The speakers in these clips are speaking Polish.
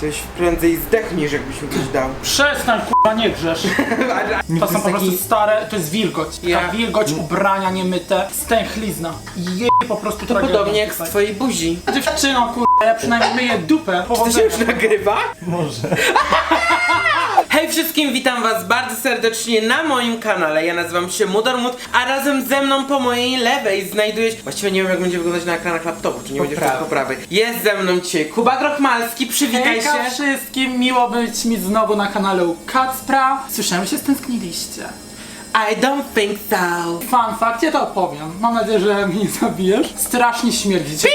Tyś prędzej zdechniesz, jakbyś mi coś dał. Przestań kurwa, nie grzesz. To są po prostu stare, to jest wilgoć. Taka Ja- wilgoć, ubrania niemyte, stęchlizna. Je po prostu To tragedia podobnie jak z tutaj. twojej buzi. Dziewczyno kurwa, ja przynajmniej myję dupę. To się Powodzenia. już nagrywa? Może. Hej wszystkim, witam was bardzo serdecznie na moim kanale. Ja nazywam się Mudormut, a razem ze mną po mojej lewej znajduje się... Właściwie nie wiem jak będzie wyglądać na ekranach laptopu, czy nie będzie wszystko po prawej. Jest ze mną dzisiaj Kuba Grochmalski, przywitaj Hejka się. wszystkim, miło być mi znowu na kanale u Kacpra. Słyszałem, że się stęskniliście. I don't think so. Fun fact, ja to opowiem. Mam nadzieję, że mnie nie zabijesz. Strasznie śmierdzicie.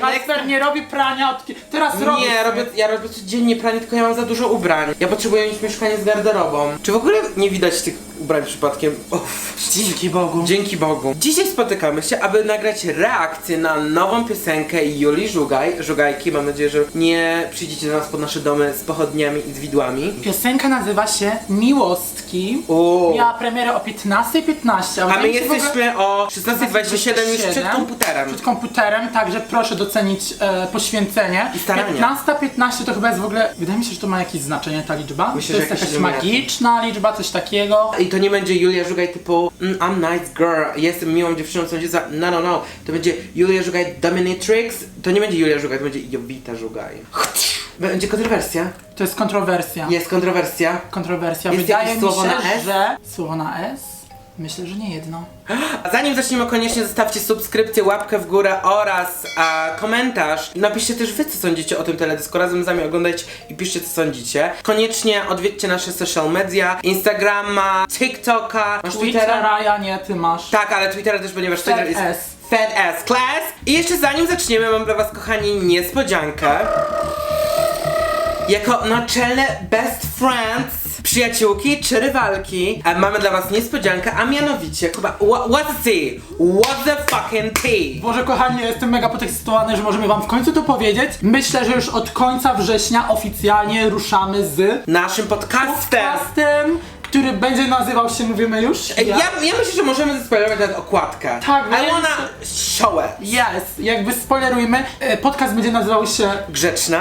Kacper nie robi prania od... ki- Teraz robi. Nie, robię, ja robię codziennie pranie, tylko ja mam za dużo ubrań. Ja potrzebuję mieć mieszkanie z garderobą. Czy w ogóle nie widać tych ubrań przypadkiem? Uff. Dzięki Bogu. Dzięki Bogu. Dzisiaj spotykamy się, aby nagrać reakcję na nową piosenkę Julii Żugaj, Żugajki. Mam nadzieję, że nie przyjdziecie do nas pod nasze domy z pochodniami i z widłami. Piosenka nazywa się Miłostki. O. Miała premierę o 15.15. A my wydaje mi się w ogóle- jesteśmy o 16.27 już przed komputerem. Przed komputerem, także proszę docenić e, poświęcenie. I starania. 15-15 to chyba jest w ogóle. Wydaje mi się, że to ma jakieś znaczenie ta liczba. Myślę, to że jest jakieś jakaś iluminacje. magiczna liczba, coś takiego. I to nie będzie Julia Żugaj typu mm, I'm nice girl, jestem miłą dziewczyną, co za... No, no, no. To będzie Julia Żugaj Dominatrix. To nie będzie Julia Żugaj, to będzie Jowita Żugaj. Będzie kontrowersja. To jest kontrowersja. Jest kontrowersja. Kontrowersja. Jest Wydaje jakieś mi słowo się, na S? że. Słowo na S? Myślę, że nie jedno. A zanim zaczniemy, koniecznie zostawcie subskrypcję, łapkę w górę oraz a, komentarz. Napiszcie też wy, co sądzicie o tym teledysku. Razem z nami oglądajcie i piszcie, co sądzicie. Koniecznie odwiedźcie nasze social media, Instagrama, TikToka. Masz Twittera? Twittera, ja nie, ty masz. Tak, ale Twittera też, ponieważ Twitter jest... S. Fat ass class. I jeszcze zanim zaczniemy, mam dla was, kochani, niespodziankę. Jako naczelne best friends, przyjaciółki czy rywalki, e, mamy dla was niespodziankę, a mianowicie, Kuba, wha- what's the tea? What's the fucking tea? Boże kochani, ja jestem mega podekscytowany, że możemy wam w końcu to powiedzieć. Myślę, że już od końca września oficjalnie ruszamy z Naszym podcastem. podcastem, który będzie nazywał się, mówimy już? E, Ja, ja myślę, że możemy zaspoilerować nawet okładkę. Tak, I wydaje mi wanna show it. Yes, jakby spoilerujmy, e, podcast będzie nazywał się Grzeczna.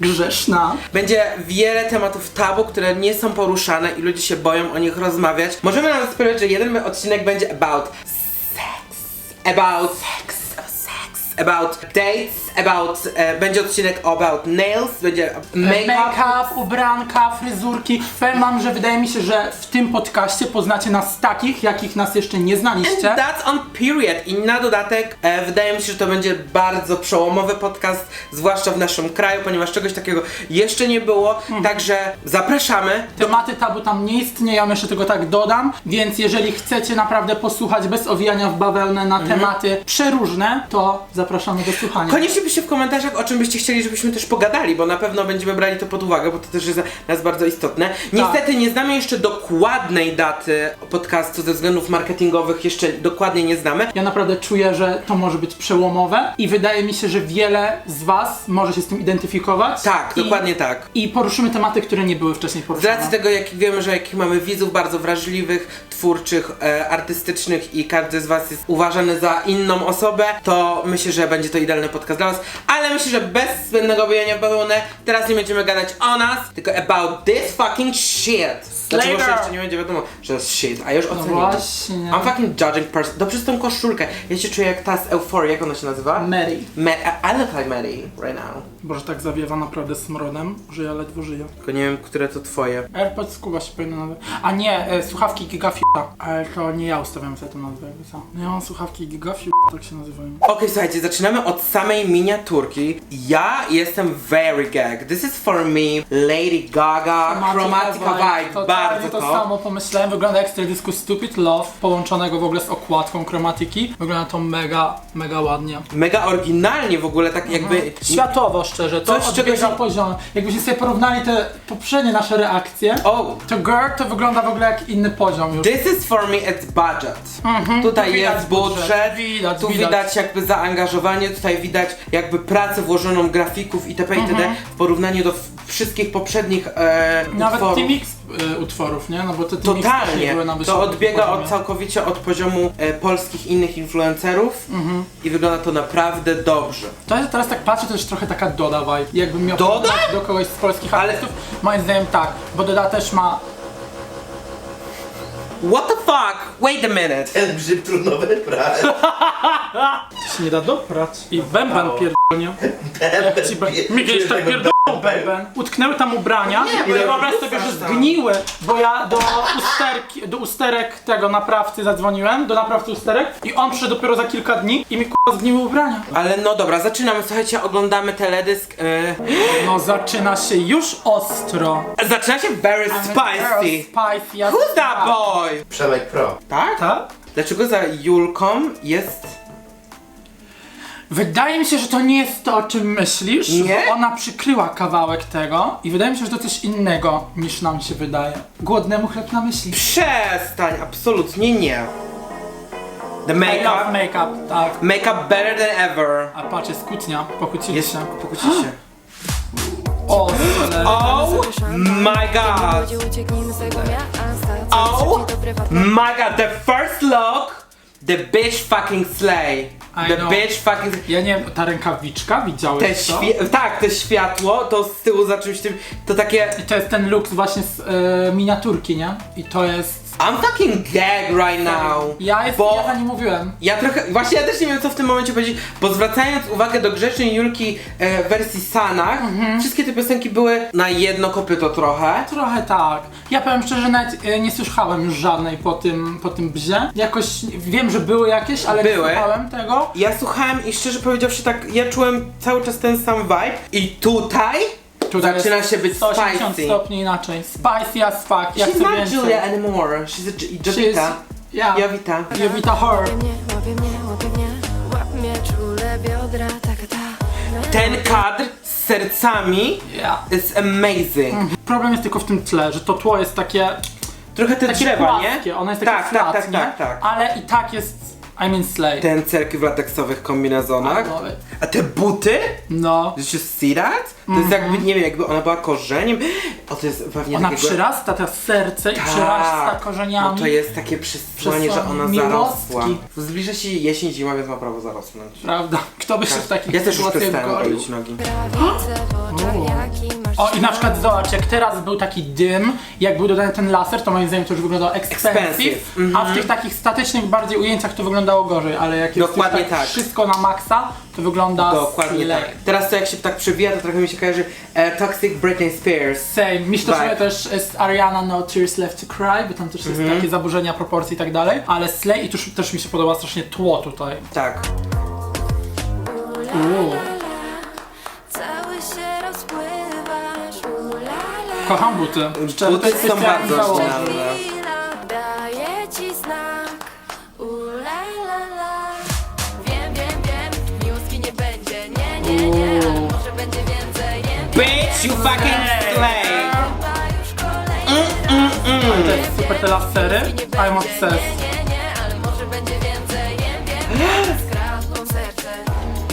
Grzeszna. Będzie wiele tematów tabu, które nie są poruszane i ludzie się boją o nich rozmawiać. Możemy nawet spodziewać, że jeden odcinek będzie about sex, about sex, sex, about dates, about, e, będzie odcinek about nails, będzie make-up. Make-up, ubranka, fryzurki. Powiem wam, że wydaje mi się, że w tym podcaście poznacie nas takich, jakich nas jeszcze nie znaliście. And that's on period. I na dodatek e, wydaje mi się, że to będzie bardzo przełomowy podcast, zwłaszcza w naszym kraju, ponieważ czegoś takiego jeszcze nie było. Mhm. Także zapraszamy. Tematy tabu tam nie istnieją, jeszcze tego tak dodam, więc jeżeli chcecie naprawdę posłuchać bez owijania w bawełnę na Mhm. tematy przeróżne, to zapraszamy do słuchania. Koniecznie w komentarzach, o czym byście chcieli, żebyśmy też pogadali, bo na pewno będziemy brali to pod uwagę, bo to też jest dla nas bardzo istotne. Niestety nie znamy jeszcze dokładnej daty podcastu ze względów marketingowych, jeszcze dokładnie nie znamy. Ja naprawdę czuję, że to może być przełomowe i wydaje mi się, że wiele z Was może się z tym identyfikować. Tak, I, dokładnie tak. I poruszymy tematy, które nie były wcześniej Z poruszone. racji tego, jak wiemy, że jakich mamy widzów bardzo wrażliwych, twórczych, e, artystycznych i każdy z Was jest uważany za inną osobę, to myślę, że będzie to idealny podcast dla Was. Ale myślę, że bez zbędnego obijania w bawełnę teraz nie będziemy gadać o nas, tylko about this fucking shit. Znaczy, Slater. jeszcze nie będzie wiadomo, że jest shit, a już No ocenimy. właśnie. I'm fucking judging person. Dobrze z tą koszulkę. Ja się czuję jak ta z Euphoria, jak ona się nazywa? Mary. Ma I look like Mary right now. Boże, tak zawiewa naprawdę smrodem, że ja ledwo żyję. Tylko nie wiem, które to twoje. AirPods Kuba się powinno nazywać. A nie, e, słuchawki Gigafiuta. Ale to nie ja ustawiam sobie tę nazwę, jakby co. No ja mam słuchawki Gigafiut, tak się nazywają. Okej, słuchajcie, zaczynamy od samej miniaturki. Ja jestem very gag. This is for me Lady Gaga, Chromatica Vibe, Totalnie bardzo to to. samo pomyślałem, wygląda jak z teledysku Stupid Love, połączonego w ogóle z okładką chromatyki. Wygląda to mega, mega ładnie. Mega oryginalnie w ogóle, tak jakby... Światowo szczerze, to Coś, czego odbiega się- poziom. Jakbyśmy sobie porównali te poprzednie nasze reakcje, O, to Girl to wygląda w ogóle jak inny poziom już. This is for me, it's budget. Tutaj tu widać jest budżet, budżet, widać, tu widać. widać. jakby zaangażowanie, tutaj widać jakby pracę włożoną grafików itp. itd. w porównaniu do f- wszystkich poprzednich e, Nawet utworów. Y, utworów, nie? No bo te Team X też nie Totalnie. były na To wysokim odbiega poziomie. od, całkowicie od poziomu e, polskich innych influencerów Mhm. i wygląda to naprawdę dobrze. To jest, teraz tak patrzę, to jest trochę taka Doda vibe. Jakbym miał Doda? porównać do kogoś z polskich Ale- artystów, moim zdaniem tak, bo Doda też ma What the fuck? Wait a minute. Ten grzyb trudno wybrać. się nie da doprać. I bęben pierdolnie. Jak ci be... Mi kiedyś tak pierdolą bęben. Utknęły tam ubrania i wyobraź sobie, że zgniły, bo ja do usterki, do usterek tego naprawcy zadzwoniłem, do naprawcy usterek i on przyszedł dopiero za kilka dni i mi k***a zgniły ubrania. Ale no dobra, zaczynamy. Słuchajcie, oglądamy teledysk. E, No zaczyna się już ostro. zaczyna się very spicy. Spicy, ja Who's that boy? Przemek Pro. Tak? Tak? Dlaczego za Julką jest... Wydaje mi się, że to nie jest to, o czym myślisz, Nie? bo ona przykryła kawałek tego i wydaje mi się, że to coś innego niż nam się wydaje. Głodnemu chleb na myśli. Przestań, absolutnie nie. The I love makeup. make-up, tak. Makeup better than ever. A patrz, jest kłótnia, pokłócili Jest, się. pokłócili się. O. Oh my god. Oh my god, the first look, the bitch fucking slay. I The know. bitch fucking... Ja nie wiem, ta rękawiczka, Te widziałeś to? świe- tak, to światło, to z tyłu za czymś tym, to takie... I to jest ten look właśnie z e, miniaturki, nie? I to jest... I'm fucking gag right now. Ja, jest, Bo- ja za nie mówiłem. Ja trochę, właśnie ja też nie wiem co w tym momencie powiedzieć, bo zwracając uwagę do grzecznej Julki e, wersji Sanach, Mhm. wszystkie te piosenki były na jedno kopyto trochę. Trochę tak. Ja powiem szczerze, nawet e, nie słyszałem już żadnej po tym, po tym bzie. Jakoś wiem, że były jakieś, ale Były. nie słuchałem tego. Ja słuchałem i szczerze powiedziawszy tak, ja czułem cały czas ten sam vibe i tutaj, Tutaj zaczyna się być 180 spicy. stopni inaczej. Spicy as fuck, jak She's chcę not więcej. Julia anymore, she's a J- She's- Jovita. Yeah. Jovita. Jovita Horror. Łapie mnie, łapie mnie, łapie mnie, łap mnie czule biodra, taka ta. Ten kadr z sercami Yeah. is amazing. Problem jest tylko w tym tle, że to tło jest takie, Trochę te takie drzewa, płaskie, nie? ono jest takie tak, flat, tak, tak, nie? tak, tak. Ale i tak jest, I mean slay. Ten cerki w lateksowych kombinezonach. No, A te buty? No. Did you see that? To jest jakby, nie wiem, jakby ona była korzeniem. O, to jest pewnie Ona takiego... przyrasta teraz serce i przyrasta korzeniami. No to jest takie przesłanie, że Przesłanie ona miłostki. zarosła. Zbliża się jesień, zima, więc ma prawo zarosnąć. Prawda. Kto by się w takich Ja też już sytuacjach przestałem golił? golić nogi. Prawice w oczach, jaki masz O i na przykład zobacz, jak teraz był taki dym, jak był dodany ten laser, to moim zdaniem to już wyglądało expensive, Expensive, a w tych takich statycznych bardziej ujęciach to wyglądało gorzej, ale jak jest Dokładnie już tak, wszystko na maksa, to wygląda Dokładnie tak. Teraz to jak się tak przewija, to trochę mi się kojarzy e, Toxic Britney Spears. Same. Mi się to Vibe. też z Ariana No Tears Left to Cry, bo tam też jest Mhm. takie zaburzenia proporcji i tak dalej, ale Slay i też, też mi się podoba strasznie tło tutaj. Tak. Uuu. Kocham buty. Buty są specjalnie bardzo założę. oryginalne. Chwila daje ci znak, ulala. Wiem, wiem, wiem, miłoski nie będzie, nie, nie, nie, ale może będzie więcej, nie wiem. Bitch, you fucking slay! Chyba już kolejny Ale to jest super te lasery. nie I'm obsessed. nie, nie, nie, ale może będzie więcej, nie wiem. Skradną serce.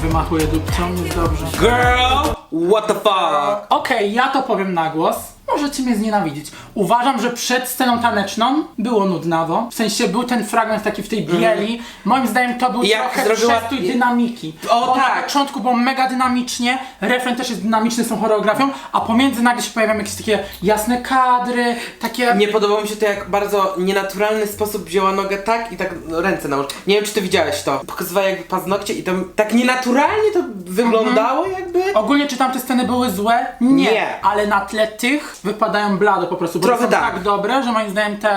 Wymachuję dupcią, jest dobrze. Girl, what the fuck? Okej, ja to powiem na głos. Możecie mnie znienawidzić. Uważam, że przed sceną taneczną było nudnawo. W sensie był ten fragment taki w tej bieli. Moim zdaniem to był Mhm. Jak trochę zrobiła- przestój dynamiki. O, Bo tak. na początku było mega dynamicznie, refren też jest dynamiczny z tą choreografią, a pomiędzy nagle się pojawiają jakieś takie jasne kadry, takie... Nie podobało mi się to, jak bardzo nienaturalny sposób wzięła nogę tak i tak ręce nałóż. Nie wiem, czy ty widziałeś to. Pokazywała jakby paznokcie i tam tak nienaturalnie to wyglądało jakby. Ogólnie czy tamte sceny były złe? Nie. Nie. Ale na tle tych wypadają blado po prostu, bo Trochę są tak. tak dobre, że moim zdaniem te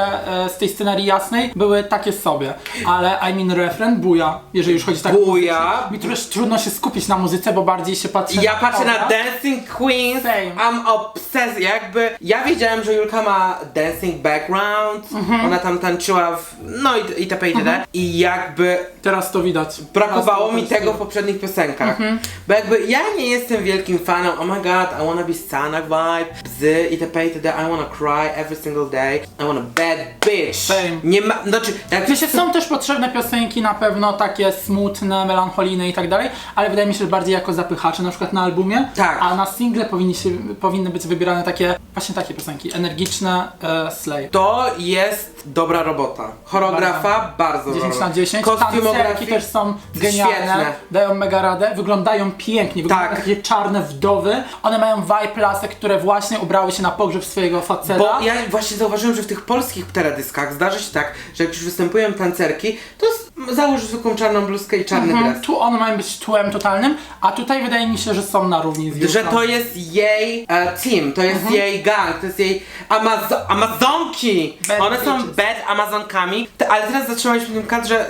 e, z tej scenerii jasnej były takie sobie. Ale I mean refren buja, jeżeli już chodzi tak Buja. Mi też trudno się skupić na muzyce, bo bardziej się patrzy Ja patrzę na obraz. Dancing Queens. Same. I'm obsessed jakby ja wiedziałem, że Julka ma dancing background, Mhm. ona tam tańczyła w, no i itp. itd. I jakby Teraz to widać. brakowało Teraz to mi tego w poprzednich piosenkach. Mhm. Bo jakby ja nie jestem wielkim fanem, oh my god, I wanna be Sana vibe, bzy, itp. itd. I wanna cry every single day, I wanna bad bitch. Same. Nie ma, znaczy, jak Wiecie, są też potrzebne piosenki na pewno takie smutne, melancholijne i tak dalej, ale wydaje mi się, że bardziej jako zapychacze na przykład na albumie, Tak. a na single powinni się, powinny być wybierane takie, właśnie takie piosenki, energiczne, e, slay. To jest dobra robota. Choreografa bardzo 10 dobra. na 10, Kostiumografii tancerki też są genialne, Świetne. dają mega radę, wyglądają pięknie, wyglądają Tak. takie czarne wdowy, one mają vibe lasek, które właśnie ubrały się na pogrzeb swojego faceta. Bo ja właśnie zauważyłem, że w tych polskich teledyskach zdarza się tak, że jak już występują tancerki, to załóż zwykłą czarną bluzkę i czarny Mhm, dres. Tu one mają być tłem totalnym, a tutaj wydaje mi się, że są na równi z Że Julką. to jest jej e, team, to jest jej gang, to jest jej Amazo Amazonki! Bad One są bitches. bad Amazonkami, Te- ale teraz zatrzymaliśmy w tym kadrze,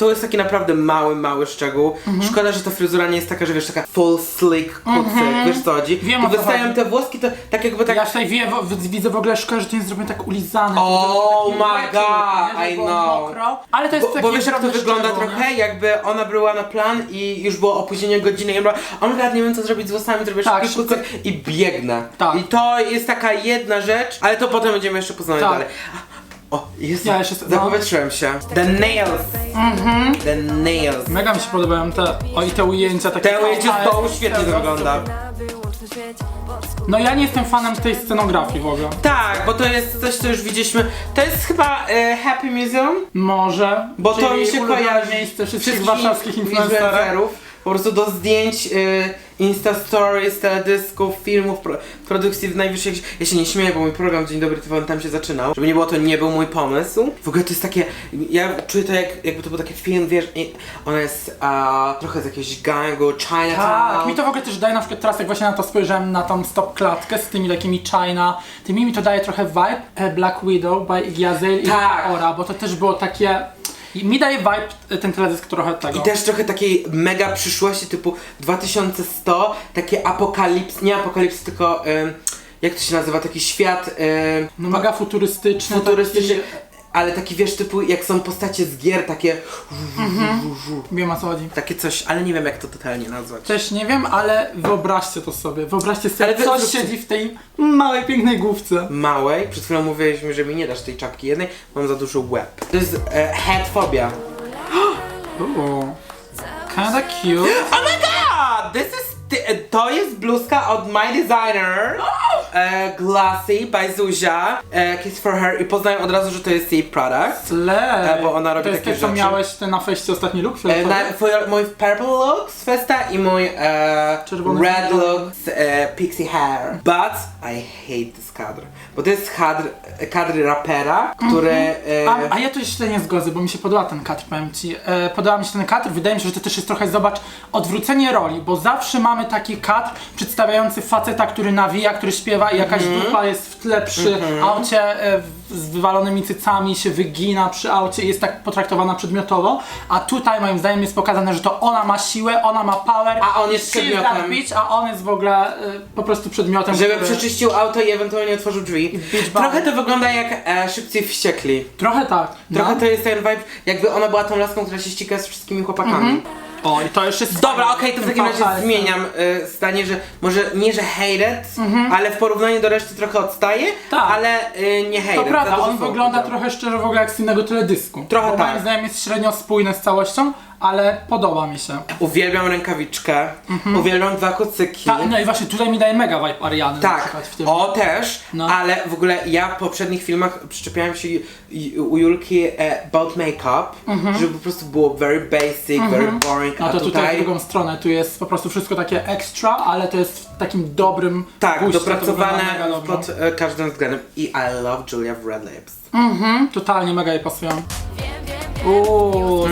to jest taki naprawdę mały, mały szczegół. Szkoda, że ta fryzura nie jest taka, że wiesz, taka full slick kucyk, wiesz co chodzi? Wiem, o co wystają chodzi. te włoski, to tak jakby tak... Ja tutaj wie, w, widzę w ogóle szkołę, że to jest zrobione tak ulizane. Oh my God, I know. Mokro, ale to jest Bo, taki bo wiesz jak to drobny wygląda szczegół, nie? trochę, jakby ona była na plan i już było opóźnienie godziny i ona była, oh my god, nie wiem co zrobić z włosami, zrobię Tak, szybki szybko. kucyk i biegnę. Tak. I to jest taka jedna rzecz, ale to potem będziemy jeszcze poznawać Tak. dalej. O, jest, Ja jeszcze- no. zapowietrzyłem się. The nails. Mhm. The nails. Mega mi się podobają te, o i te ujęcia takie. Te ujęcie z dołu świetnie to wygląda. No ja nie jestem fanem tej scenografii w ogóle. Tak, bo to jest coś, co już widzieliśmy. To jest chyba e, Happy Museum, Może. bo to czyli mi się ulubione kojarzy miejsce wszystkich warszawskich influencerów. influencerów. Po prostu do zdjęć, y, Insta Stories, teledysków, filmów, pro, produkcji w najwyższych... Ja się nie śmieję, bo mój program Dzień Dobry TVN tam się zaczynał. Żeby nie było, to nie był mój pomysł. W ogóle to jest takie... Ja czuję to jak, jakby to był taki film, wiesz, i ona jest a, trochę z jakiegoś gangu, Chinatown. Tak, mi to w ogóle też daje na przykład teraz jak właśnie na to spojrzałem na tą stop klatkę z tymi takimi China, tymi mi to daje trochę vibe e, Black Widow by Iggy Azalea i Tak. Ora, bo to też było takie i mi daje vibe e, ten teledysk trochę tego. I też trochę takiej mega przyszłości typu 2100, takie apokalips, nie apokalips, tylko ym, jak to się nazywa, taki świat no mega futurystyczny, futurystyczny, taki, ale taki wiesz typu jak są postacie z gier, takie wiem o co chodzi. takie coś, ale nie wiem jak to totalnie nazwać. Też nie wiem, ale wyobraźcie to sobie. Wyobraźcie sobie, Ale wy- co zróbcie- siedzi w tej małej, pięknej główce. Małej, przed chwilą mówiliśmy, że mi nie dasz tej czapki jednej, mam za duży łeb. To jest e, headphobia. Ooh. Kinda cute. Oh my god! This is ty- to jest bluzka od My Designer e, Glassy by Zuzia e, Kiss for Her i poznaję od razu, że to jest jej product Slay. E, bo ona robi to jest takie to, co rzeczy. miałeś ty na feście ostatni look? e, na, twój, mój purple look z Festa i mój e, Czerwony red z look z e, Pixie Hair But I hate this kadr Bo to jest kadr, kadr rapera, który e, A, a ja tu się nie zgodzę, bo mi się podoba ten kadr, powiem ci. E, podoba mi się ten kadr, wydaje mi się, że to też jest trochę, zobacz, odwrócenie roli, bo zawsze mamy taki kadr przedstawiający faceta, który nawija, który śpiewa i jakaś Mhm. dupa jest w tle przy aucie e, w- z wywalonymi cycami, się wygina przy aucie i jest tak potraktowana przedmiotowo, a tutaj moim zdaniem jest pokazane, że to ona ma siłę, ona ma power, A on jest she is that przedmiotem. bitch, a on jest w ogóle e, po prostu przedmiotem, żeby który... przeczyścił auto i ewentualnie otworzył drzwi. Trochę to wygląda jak e, szybciej wściekli. Trochę tak. Trochę no. to jest ten vibe, jakby ona była tą laską, która się ściga z wszystkimi chłopakami. O, i to jeszcze jest Dobra, okej, to w takim razie zmieniam y, zdanie, że może nie, że hate it, ale w porównaniu do reszty trochę odstaje, Tak. ale y, nie hate To prawda, dużo on słów wygląda powiedziałem. trochę szczerze w ogóle jak z innego teledysku. Trochę bo tak. moim zdaniem jest średnio spójny z całością, ale podoba mi się. Uwielbiam rękawiczkę, uwielbiam dwa kucyki. Ta, no i właśnie tutaj mi daje mega vibe Ariany na Tak, przykład w tym. o też, No. ale w ogóle ja w poprzednich filmach przyczepiałem się u Julki e, about make-up, żeby po prostu było very basic, very boring, No a to tutaj w tutaj... drugą stronę, tu jest po prostu wszystko takie extra, ale to jest w takim dobrym Tak, guście, to dopracowane wygląda mega dobrze. pod e, każdym względem. I I love Julia w Red Lips. Mhm, totalnie mega jej pasują. Uuu,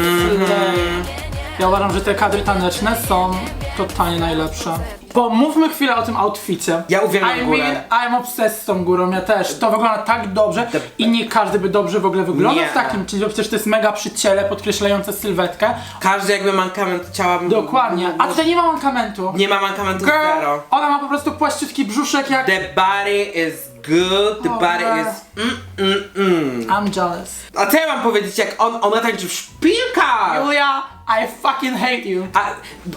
slay. Ja uważam, że te kadry taneczne są totalnie najlepsze. Pomówmy chwilę o tym outficie. Ja uwielbiam I górę. mean, I'm obsessed z tą górą, ja też. To wygląda tak dobrze i nie każdy by dobrze w ogóle wyglądał Nie. w takim czymś, bo przecież to jest mega przy ciele, podkreślające sylwetkę. Każdy jakby mankament ciała... Dokładnie. A tutaj nie ma mankamentu. Nie ma mankamentu Girl, zero. ona ma po prostu płaściutki brzuszek jak... The body is good, the body is mm, mm, mm. I'm jealous. A co ja mam powiedzieć, jak on, ona tańczy w szpilkach? Julia, I fucking hate you. A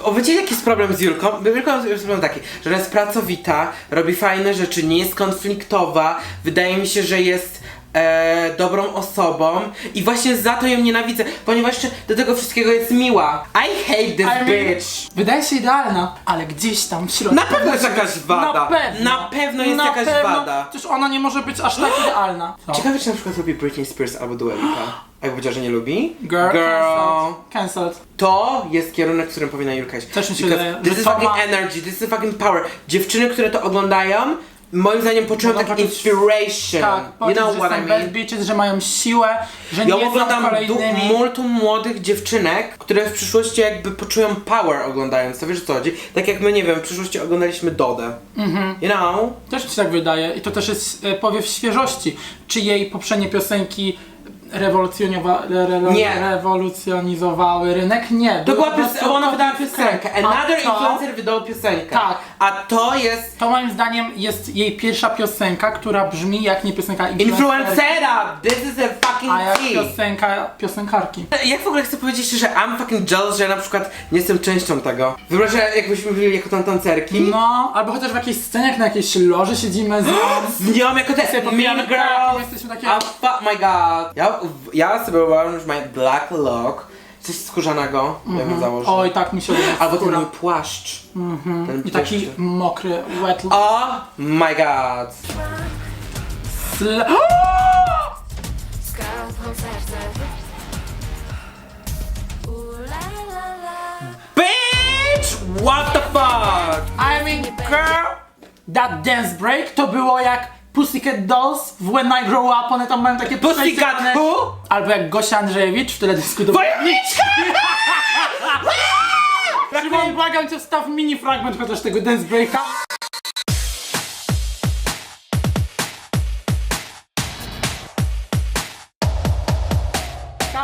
o, wiecie jaki jest problem z Julką? Julką jest problem taki, że ona jest pracowita, robi fajne rzeczy, nie jest konfliktowa, wydaje mi się, że jest e, dobrą osobą i właśnie za to ją nienawidzę, ponieważ jeszcze do tego wszystkiego jest miła. I hate this I mean, bitch. Wydaje się idealna, ale gdzieś tam w środku. Na pewno jest jakaś wada. Na pewno. Na pewno jest Na jakaś pewno. wada. Przecież ona nie może być aż tak idealna. Co? Ciekawe, czy na przykład lubi Britney Spears albo Dua Lipa. A jak powiedziała, że nie lubi? Girl, cancelled. Cancelled. To jest kierunek, w którym powinna Julka iść. Też mi się Because wydaje, This że is to fucking ma- energy, this is fucking power. Dziewczyny, które to oglądają, moim zdaniem poczują Mogą taki poczuć- inspiration. Tak, you poczuć, know że what są I bad mean? bitches, że mają siłę, że Ja nie są oglądam du- kolejnymi. multum młodych dziewczynek, które w przyszłości jakby poczują power oglądając to, wiesz o co chodzi? Tak jak my, nie wiem, w przyszłości oglądaliśmy Dodę. Mhm. You know? Też mi się tak wydaje i to też jest e, powiew świeżości. Czy jej poprzednie piosenki rewolucjonowa, re, re, Nie. rewolucjonizowały rynek? Nie. To była piosenka, ona wydała piosenkę. Another A to- influencer wydał piosenkę. Tak. A to jest To moim zdaniem jest jej pierwsza piosenka, która brzmi jak nie piosenka influencera! This is a fucking a jak tea. piosenka piosenkarki. Jak w ogóle chcę powiedzieć szczerze, I'm fucking jealous, że ja na przykład nie jestem częścią tego. Wyobraź, że jakbyśmy byli jako tam tancerki. No, albo chociaż w jakiejś scenie, jak na jakiejś loży siedzimy z nią. Z nią jako te Sobie popijamy mean kawę, girls. jesteśmy takie- fuck my god. Ja, ja sobie uważam, że my black look, coś skórzanego, ja bym założył. Oj, tak mi się odbywa Albo ten mój płaszcz. Ten I taki płaszcz. mokry, wet look. Oh my god. Sl- Skradną serce Ulalala Bitch! What the fuck? I mean, girl, that dance break to było jak Pussycat Dolls w When I Grow Up, one tam mają takie Pussycat przejściane- who? Albo jak Gosia Andrzejewicz w teledysku do... Wojowniczka! Szymon, błagam cię, wstaw mini fragment chociaż tego dance breaka.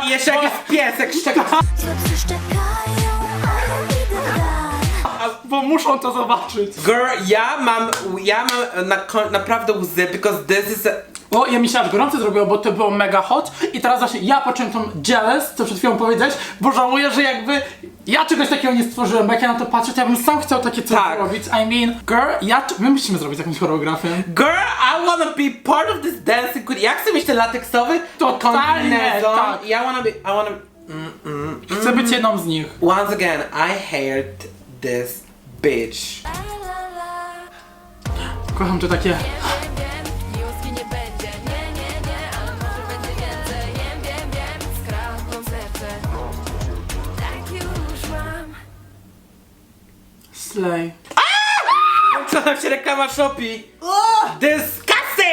I jeszcze jakiś piesek szczeka. Bo muszą to zobaczyć. Girl, ja mam, ja mam na, naprawdę łzy, because this is a... O, ja mi się aż gorąco zrobiło, bo to było mega hot i teraz właśnie ja poczułem tą jealous, co przed chwilą powiedziałeś, bo żałuję, że jakby ja czegoś takiego nie stworzyłem, bo jak ja na to patrzę, to ja bym sam chciał takie coś Tak. zrobić. I mean, girl, ja, my musimy zrobić jakąś choreografię. Girl, I wanna be part of this dancing queen. Ja chcę mieć ten lateksowy Totalnie, tak. Ja wanna be, I wanna be... Mm, mm. Chcę być jedną z nich. Once again, I hate this bitch. Kocham to takie... Tak Slay. Co tam się reklama Shopee?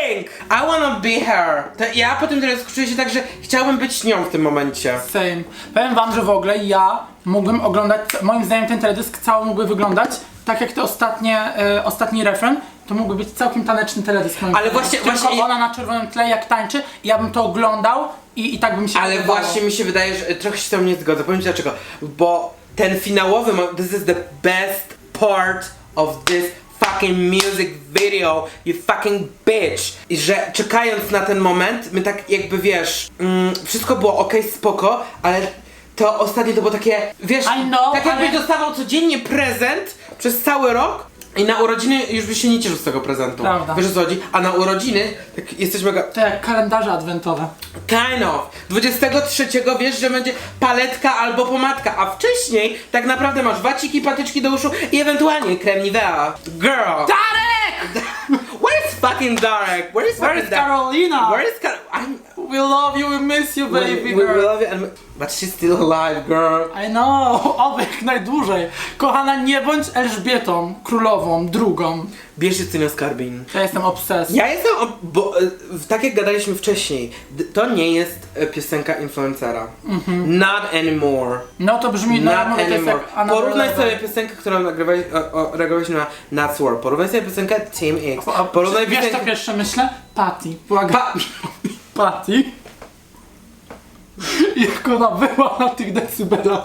Disgusting! I wanna be her. To ja po tym teraz czuję się tak, że chciałbym być nią w tym momencie. Same. Powiem wam, że w ogóle ja mógłbym oglądać, moim zdaniem ten teledysk cały mógłby wyglądać tak jak te ostatnie, e, ostatni refren, to mógłby być całkiem taneczny teledysk moim Ale zdaniem. właśnie- Tylko właśnie- ona na czerwonym tle jak tańczy i ja bym to oglądał i, i tak bym się Ale podobało. właśnie mi się wydaje, że trochę się z tym nie zgodzę. Powiem ci dlaczego. Bo ten finałowy, mo- this is the best part of this fucking music video, you fucking bitch. I że czekając na ten moment, my tak jakby wiesz, mm, wszystko było ok, spoko, ale to ostatnie to było takie, wiesz, I know, tak jakbyś ale- dostawał codziennie prezent przez cały rok. I na urodziny już byś się nie cieszył z tego prezentu. Prawda. Wiesz o co chodzi? A na urodziny tak jesteś mega To jak kalendarze adwentowe. Kind of. 23 wiesz, że będzie paletka albo pomadka, a wcześniej tak naprawdę masz waciki, patyczki do uszu i ewentualnie krem Nivea. Girl! Darek! Where is fucking Darek? Where is Where fucking is Darek? Carolina? Where is I'm... We love you, we miss you, baby we, we, girl. we love you and... But she's still alive, girl. I know, oby jak najdłużej. Kochana, nie bądź Elżbietą, królową, drugą. Bierz Justynę Skarbin. Ja jestem obsesją. Ja jestem, ob- bo e, tak jak gadaliśmy wcześniej, d- to nie jest e, piosenka influencera. Not anymore. No to brzmi, no ja Not mówię, to jest anymore. jak Porównaj sobie piosenkę, którą o, o, reagowaliśmy na Nuts War. Porównaj sobie piosenkę Team X. A Porównaj wiesz co piosenkę... pierwsze myślę? Patty. Błagam. Pa- Patty. Jak ona była na tych decybelach.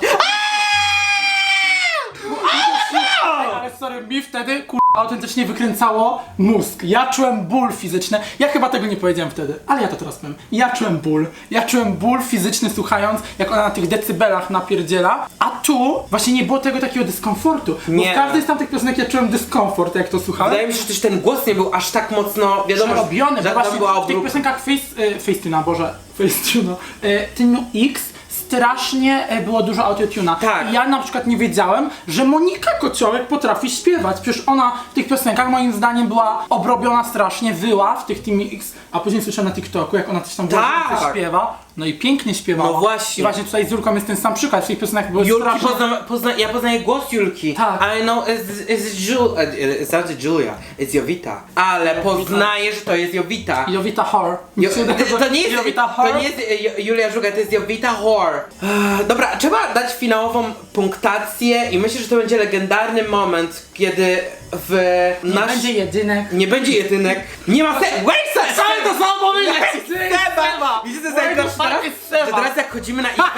Ale sorry, mi wtedy kur... autentycznie wykręcało mózg. Ja czułem ból fizyczny. Ja chyba tego nie powiedziałem wtedy, ale ja to teraz powiem. Ja czułem ból. Ja czułem ból fizyczny słuchając, jak ona na tych decybelach napierdziela. A tu właśnie nie było tego takiego dyskomfortu. Bo Nie. w każdej z tamtych piosenek ja czułem dyskomfort, jak to słuchałem. Wydaje mi się, że też ten głos nie był aż tak mocno, wiadomo, Przerobiony, że bo właśnie była w tych piosenkach Face, y, Facetune'a, Boże, Facetune'a, y, Tynu X strasznie e, było dużo autotuna. Tak. I ja na przykład nie wiedziałem, że Monika Kociołek potrafi śpiewać. Przecież ona w tych piosenkach moim zdaniem była obrobiona strasznie, wyła w tych Team X, a później słyszałem na TikToku, jak ona coś tam Tak. tak. śpiewa. No i pięknie śpiewała. No właśnie. I właśnie tutaj z Julką jest ten sam przykład. W tych piosenkach były Julki strasznie... pozna, pozna, ja poznaję głos Julki. Tak. I know it's, it's, Jul, uh, it's not Julia, it's Jovita. Ale poznaję, że to jest Jovita. Jowita Hor. Jo, to nie jest, Jowita Hor. to nie jest e, Ju- Julia Żuga, to jest Jovita Hor. Ech, Dobra, trzeba dać finałową punktację i myślę, że to będzie legendarny moment, kiedy w Nie nasz... będzie jedynek. nie będzie jedynek. Nie ma se... Wait se... Chciałem to samo powiedzieć! Seba! Widzicie, co jest Wait, najgorsze fuck teraz? is Seba. Że teraz jak chodzimy na event...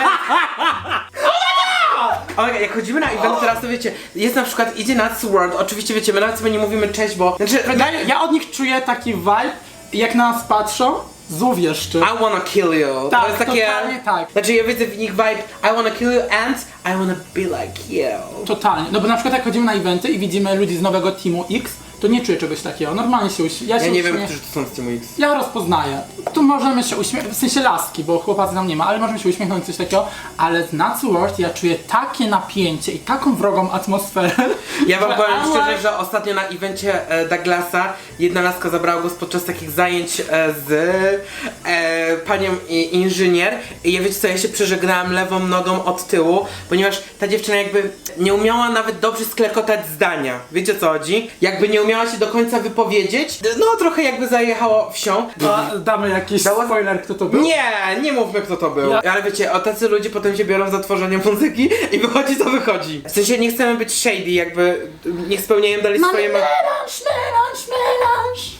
God, jak chodzimy na event teraz to wiecie, jest na przykład idzie na World, oczywiście wiecie, my nawet sobie nie mówimy cześć, bo... Znaczy, Wydaje, ja od nich czuję taki vibe, jak na nas patrzą, złowieszczy. I wanna kill you. Tak, to jest takie... totalnie tak. Znaczy ja widzę w nich vibe I wanna kill you and I wanna be like you. Totalnie. No bo na przykład jak chodzimy na eventy i widzimy ludzi z nowego Teamu X, to nie czuję czegoś takiego. Normalnie się uśmieję. Ja, się Ja nie wiem, uśmie- którzy to są z Team X. Ja rozpoznaję. Tu możemy się uśmiechnąć, w sensie laski, bo chłopacy tam nie ma, ale możemy się uśmiechnąć coś takiego, ale z Nuts World ja czuję takie napięcie i taką wrogą atmosferę. Ja wam że powiem I'm szczerze, like- że ostatnio na evencie e, Douglasa jedna laska zabrała głos podczas takich zajęć e, z e, panią i, inżynier i ja wiecie co, ja się przeżegnałam lewą nogą od tyłu, ponieważ ta dziewczyna jakby nie umiała nawet dobrze sklekotać zdania. Wiecie co chodzi? Jakby nie umiała się do końca wypowiedzieć, no trochę jakby zajechało wsią. A, damy jakiś Dała- spoiler, kto to był? Nie, nie mówmy kto to był. Ja- Ale wiecie, o tacy ludzie potem się biorą za tworzenie muzyki i wychodzi co wychodzi. W sensie nie chcemy być shady, jakby niech spełniają dalej swoje ma... melanż, melanż, melanż.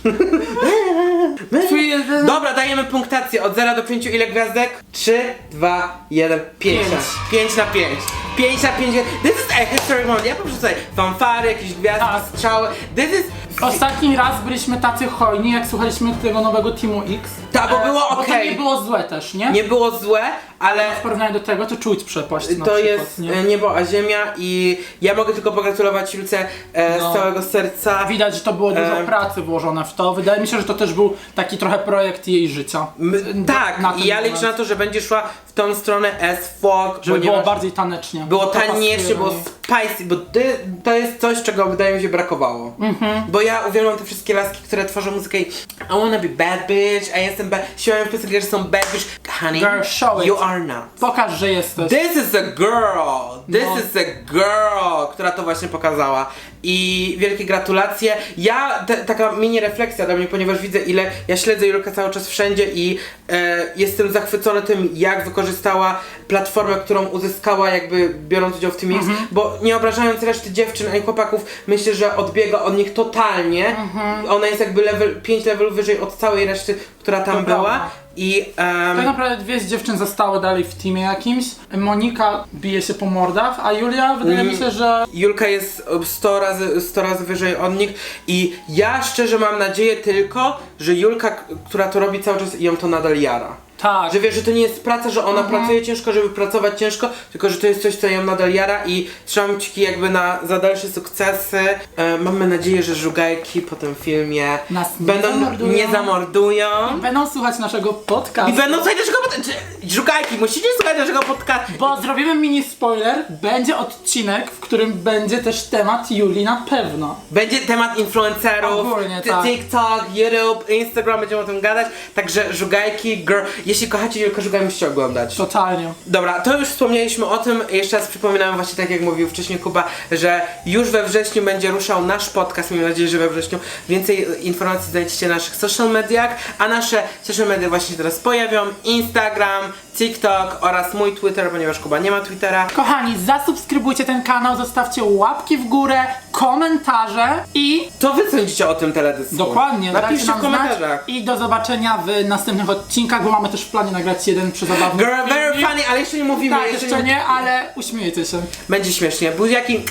Jeden... Dobra, dajemy punktację od 0 do 5 ile gwiazdek? 3, 2, 1, 5. Pięć. 5 na 5. 5 na 5. This is a history moment. Ja po prostu tutaj fanfary, jakieś gwiazdy, Tak. strzały. This is... Ostatni raz byliśmy tacy hojni, jak słuchaliśmy tego nowego Teamu X. Tak, bo było Bo to okej. nie było złe też, nie? Nie było złe, ale... W porównaniu do tego to czuć przepaść na To przykład, jest nie? e, niebo a ziemia i ja mogę tylko pogratulować Julce e, No. z całego serca. Widać, że to było dużo Em. pracy włożone w to. Wydaje mi się, że to też był taki trochę projekt jej życia. M- Do- tak, ten i ja liczę na to, że będzie szła w tą stronę as fuck, Żeby było bardziej tanecznie. było To taniecznie, pasuje było mi. Spicy, bo ty, to jest coś, czego wydaje mi się brakowało. Mhm. Bo ja uwielbiam te wszystkie laski, które tworzą muzykę i I wanna be bad bitch, a jestem bad, śpiewają piosenki, że są bad bitch. Honey, Girl, show it. you are not. Pokaż, że jesteś. This is a girl! This No. is a girl, która to właśnie pokazała. I wielkie gratulacje. Ja, te, taka mini refleksja do mnie, ponieważ widzę ile, ja śledzę Julkę cały czas wszędzie i e, jestem zachwycony tym, jak wykorzystała platformę, którą uzyskała jakby biorąc udział w tym X, Mhm. Nie obrażając reszty dziewczyn ani chłopaków, myślę, że odbiega od nich totalnie. Mhm. Ona jest jakby level, 5 levelów wyżej od całej reszty, która tam To była. prawda. I em, Tak naprawdę dwie z dziewczyn zostały dalej w teamie jakimś. Monika bije się po mordach, a Julia wydaje Mm. mi się, że Julka jest 100 razy, 100 razy wyżej od nich i ja szczerze mam nadzieję tylko, że Julka, k- która to robi cały czas ją to nadal jara. Tak. Że wiesz, że to nie jest praca, że ona Mhm. pracuje ciężko, żeby pracować ciężko, tylko że to jest coś, co ją nadal jara i trzymam kciuki jakby na, za dalsze sukcesy. E, mamy nadzieję, że żugajki po tym filmie Nas nie będą zamordują. nie zamordują. Będą słuchać naszego podcastu. I będą słuchać naszego podcastu. Żugajki, musicie słuchać naszego podcastu. Bo zrobimy mini spoiler, będzie odcinek, w którym będzie też temat Julii na pewno. Będzie temat influencerów, Ogólnie, ty- tak. TikTok, YouTube, Instagram, będziemy o tym gadać. Także żugajki, girl. Jeśli kochacie Julkę Żugaj, musicie oglądać. Totalnie. Dobra, to już wspomnieliśmy o tym. Jeszcze raz przypominam właśnie tak jak mówił wcześniej Kuba, że już we wrześniu będzie ruszał nasz podcast. Miejmy nadzieję, że we wrześniu więcej informacji znajdziecie na naszych social mediach, a nasze social media właśnie się teraz pojawią. Instagram, TikTok oraz mój Twitter, ponieważ Kuba nie ma Twittera. Kochani, zasubskrybujcie ten kanał, zostawcie łapki w górę, komentarze i To wy sądzicie o tym teledysku. dokładnie, dajcie Napiszcie nam w komentarzach. i do zobaczenia w następnych odcinkach, bo mamy też w planie nagrać jeden przezabawny Girl, very filmik. funny, ale jeszcze nie mówimy. Tak, jeszcze nie, ale uśmiejcie się. Będzie śmiesznie. Buziaki,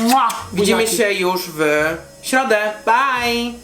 Mua, widzimy buziaki. się już w środę. Bye!